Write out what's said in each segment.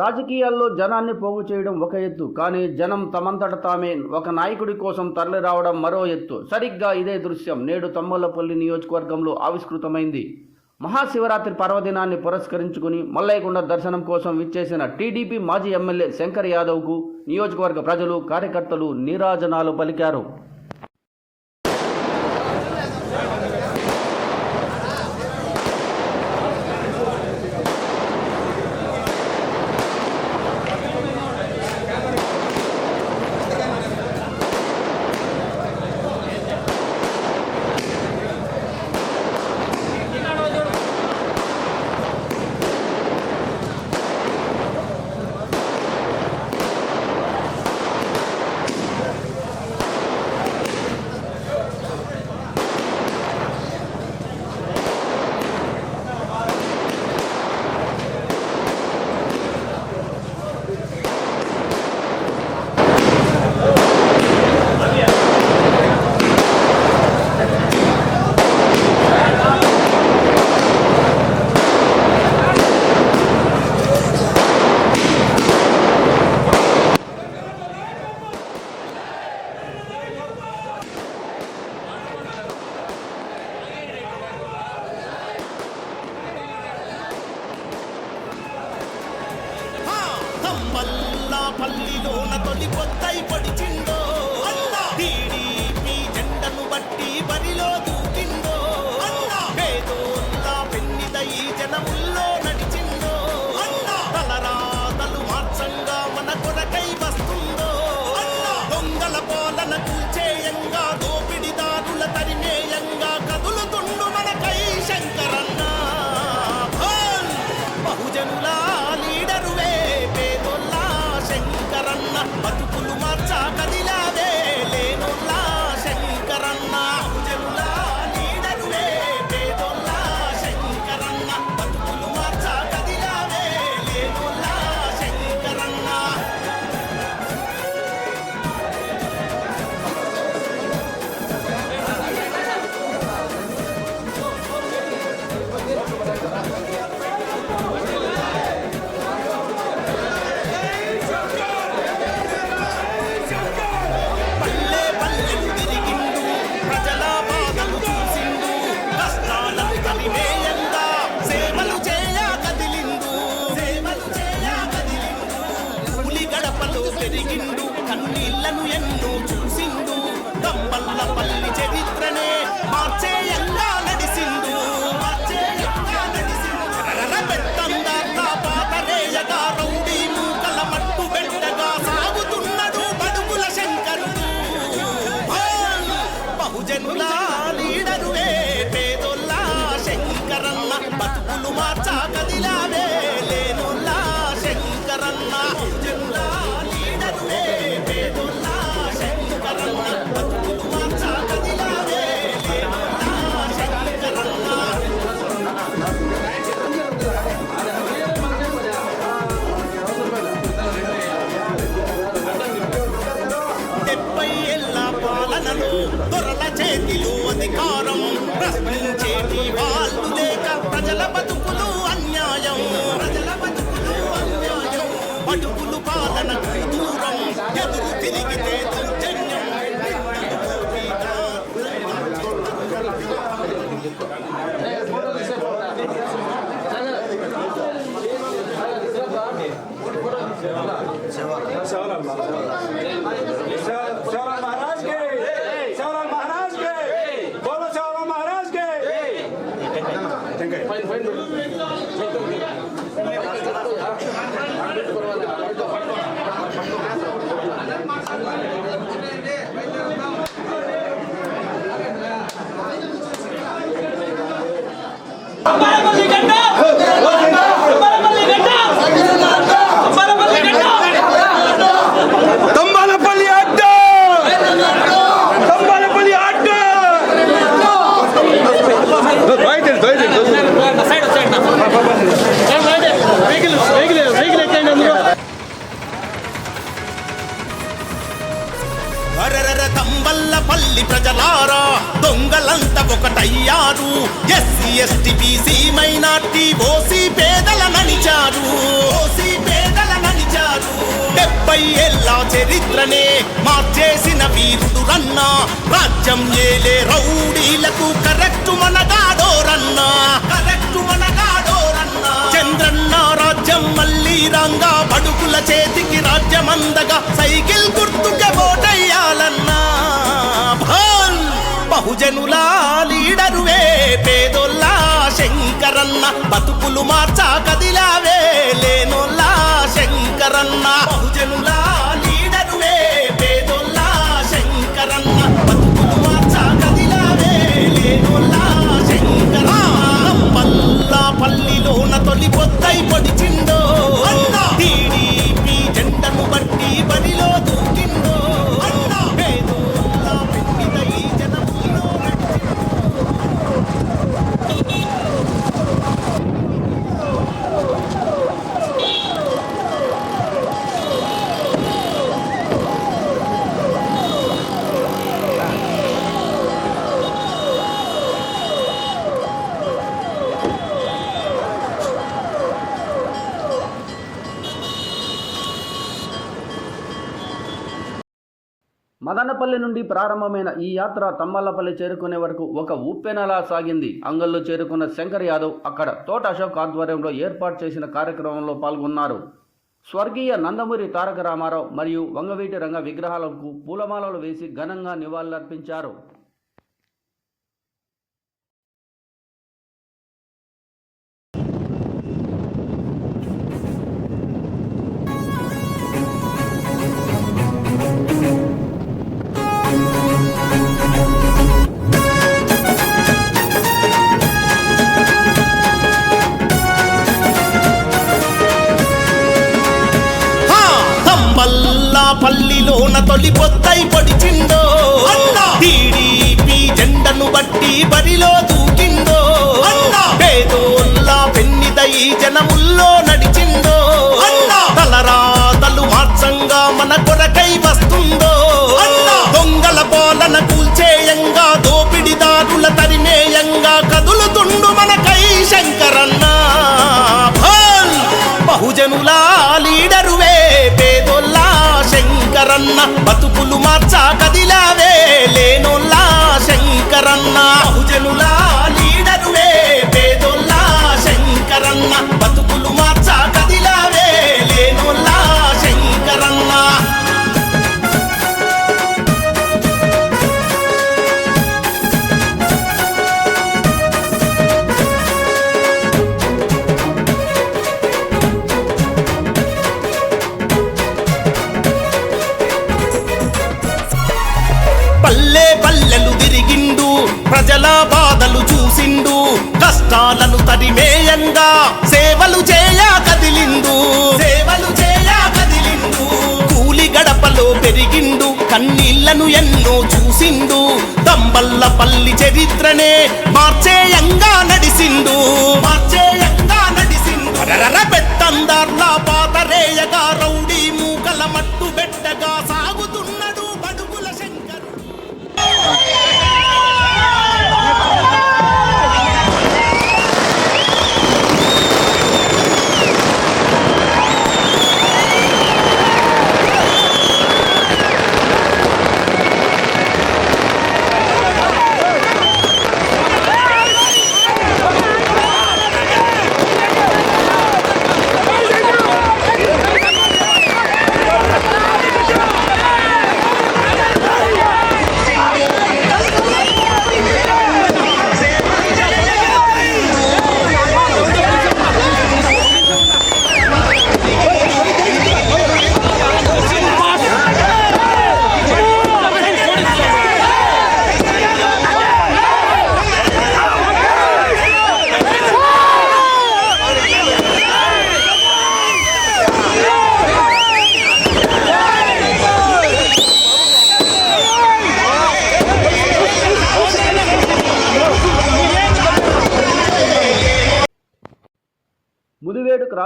రాజకీయాల్లో జనాన్ని పోగు చేయడం ఒక ఎత్తు కానీ జనం తమంతట తామే ఒక నాయకుడి కోసం తరలి రావడం మరో ఎత్తు. సరిగ్గా ఇదే దృశ్యం నేడు తమ్మలపల్లి నియోజకవర్గంలో ఆవిష్కృతమైంది. మహాశివరాత్రి పర్వదినాన్ని పురస్కరించుకుని మల్లయ్యకొండ దర్శనం కోసం విచ్చేసిన టీడీపీ మాజీ ఎమ్మెల్యే శంకర్ యాదవ్కు నియోజకవర్గ ప్రజలు కార్యకర్తలు నీరాజనాలు పలికారు. Gracias. ప్రజలారా దొంగలంతా ఒకటయ్యారు. SC ST BC minority OC పేదల నడిచారు ఓసీ పేదల నడిచారు డెబ్బై ఏళ్ళ చరిత్రనే మార్చేసిన వీరుడు రన్నా రాజ్యం ఏలే రౌడీలకు కరెక్ట్ మనగాడోరన్నా. కరెక్ట్ మనగాడోరన్నా. చంద్రన్న రాజ్యం మళ్ళీ రంగా బడుకుల చేతికి రాజ్యం అందగా సైకిల్ గుర్తుకే ఓటయ్యాలన్నా. బహుజనుల లీడరువే పేదోల్లా శంకరన్న. బతుకులు మార్చా కదిలావే లేనోల్లా శంకరన్న. బహుజనుల లీడరువే పేదోల్లా శంకరన్న. బతుకులు మార్చా కదిలావే లేనోల్లా శంకరన్న. పల్లా పల్లిలోన తొలి పొద్దై పొడిచిండో మదనపల్లి నుండి ప్రారంభమైన ఈ యాత్ర తమ్మల్లపల్లి చేరుకునే వరకు ఒక ఉప్పెనలా సాగింది. అంగల్లో చేరుకున్న శంకర్ యాదవ్ అక్కడ తోట అశోక్ ఆధ్వర్యంలో ఏర్పాటు చేసిన కార్యక్రమంలో పాల్గొన్నారు. స్వర్గీయ నందమూరి తారక రామారావు మరియు వంగవీటి రంగ విగ్రహాలకు పూలమాలలు వేసి ఘనంగా నివాళులర్పించారు. పల్లిలోన తొలి పొద్దై పొడిచిండో టీడీపీ జెండను బట్టి బరిలో దూకిండో పేదోళ్ళ పెన్నిదై జనముల్లో నడిచిండో చరిత్రనే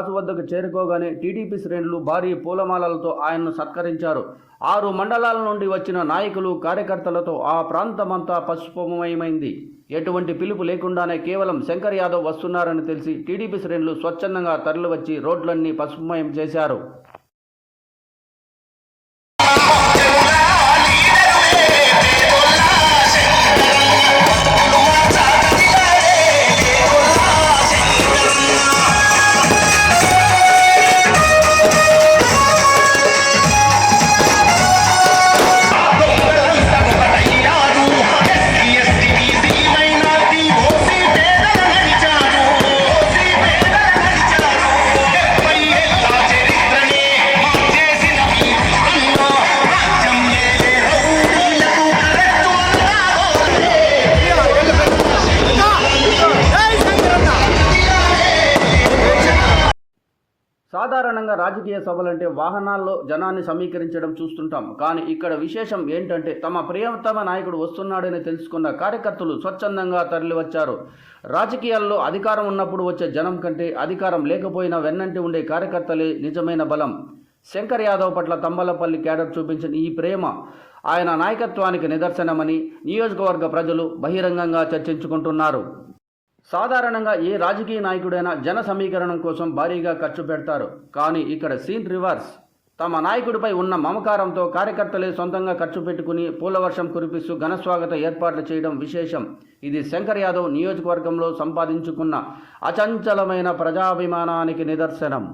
క్రాస్ వద్దకు చేరుకోగానే టీడీపీ శ్రేణులు భారీ పూలమాలలతో ఆయన్ను సత్కరించారు. ఆరు మండలాల నుండి వచ్చిన నాయకులు కార్యకర్తలతో ఆ ప్రాంతమంతా పసుపుమయమైంది. ఎటువంటి పిలుపు లేకుండానే కేవలం శంకర్ యాదవ్ వస్తున్నారని తెలిసి టీడీపీ శ్రేణులు స్వచ్ఛందంగా తరలివచ్చి రోడ్లన్నీ పసుపుమయం చేశారు. సాధారణంగా రాజకీయ సభలంటే వాహనాల్లో జనాన్ని సమీకరించడం చూస్తుంటాం. కానీ ఇక్కడ విశేషం ఏంటంటే తమ ప్రియతమ నాయకుడు వస్తున్నాడని తెలుసుకున్న కార్యకర్తలు స్వచ్ఛందంగా తరలివచ్చారు. రాజకీయాల్లో అధికారం ఉన్నప్పుడు వచ్చే జనం కంటే అధికారం లేకపోయినా వెన్నంటి ఉండే కార్యకర్తలే నిజమైన బలం. శంకర్ యాదవ్ పట్ల తంబలపల్లి క్యాడర్ చూపించిన ఈ ప్రేమ ఆయన నాయకత్వానికి నిదర్శనమని నియోజకవర్గ ప్రజలు బహిరంగంగా చర్చించుకుంటున్నారు. సాధారణంగా ఏ రాజకీయ నాయకుడైనా జన సమీకరణం కోసం భారీగా ఖర్చు పెడతారు. కానీ ఇక్కడ సీన్ రివర్స్. తమ నాయకుడిపై ఉన్న మమకారంతో కార్యకర్తలే సొంతంగా ఖర్చు పెట్టుకుని పూలవర్షం కురిపిస్తూ ఘనస్వాగత ఏర్పాట్లు చేయడం విశేషం. ఇది శంకర్ యాదవ్ నియోజకవర్గంలో సంపాదించుకున్న అచంచలమైన ప్రజాభిమానానికి నిదర్శనం.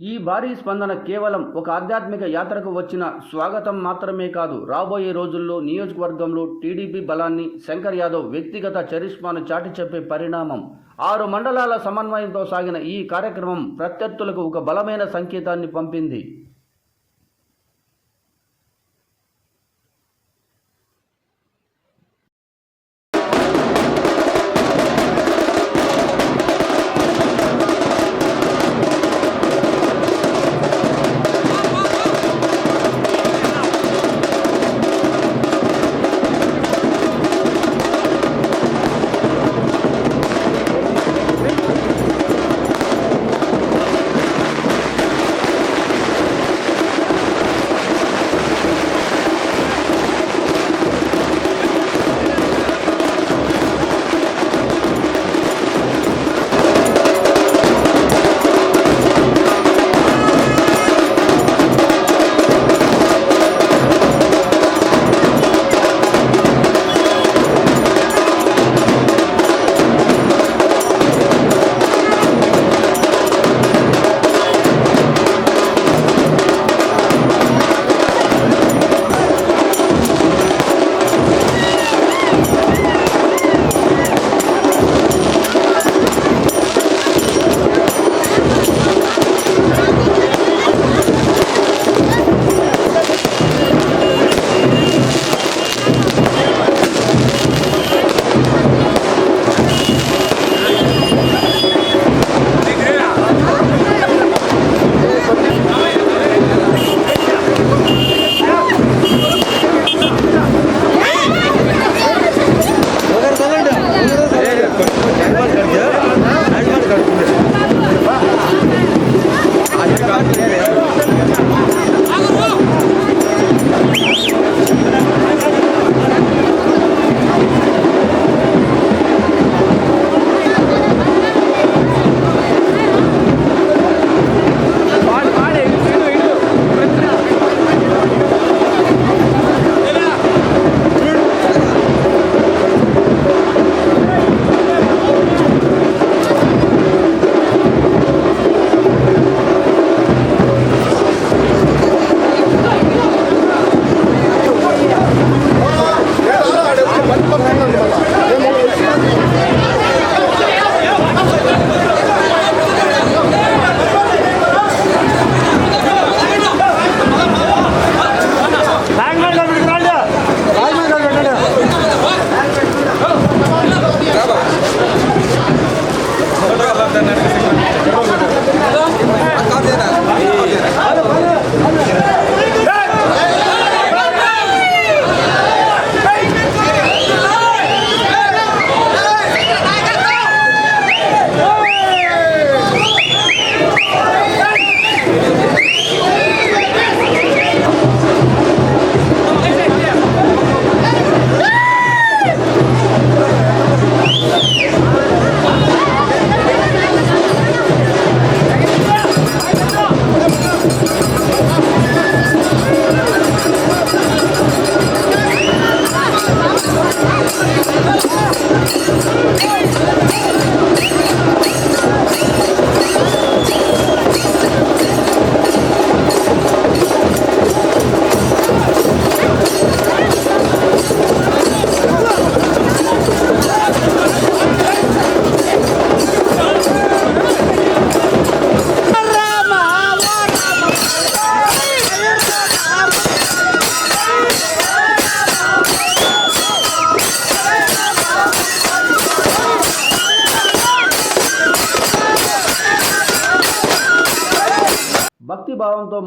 ఈ భారీ స్పందన కేవలం ఒక ఆధ్యాత్మిక యాత్రకు వచ్చిన స్వాగతం మాత్రమే కాదు రాబోయే రోజుల్లో నియోజకవర్గంలో టీడీపీ బలాన్ని శంకర్ యాదవ్ వ్యక్తిగత చరిష్మాను చాటి చెప్పే పరిణామం ఆరు మండలాల సమన్వయంతో సాగిన ఈ కార్యక్రమం ప్రత్యర్థులకు ఒక బలమైన సంకేతాన్ని పంపింది.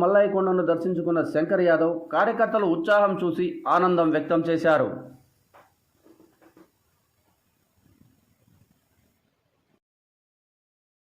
మల్లయ్య కొండను దర్శించుకున్న శంకర్ యాదవ్ కార్యకర్తలు ఉత్సాహం చూసి ఆనందం వ్యక్తం చేశారు.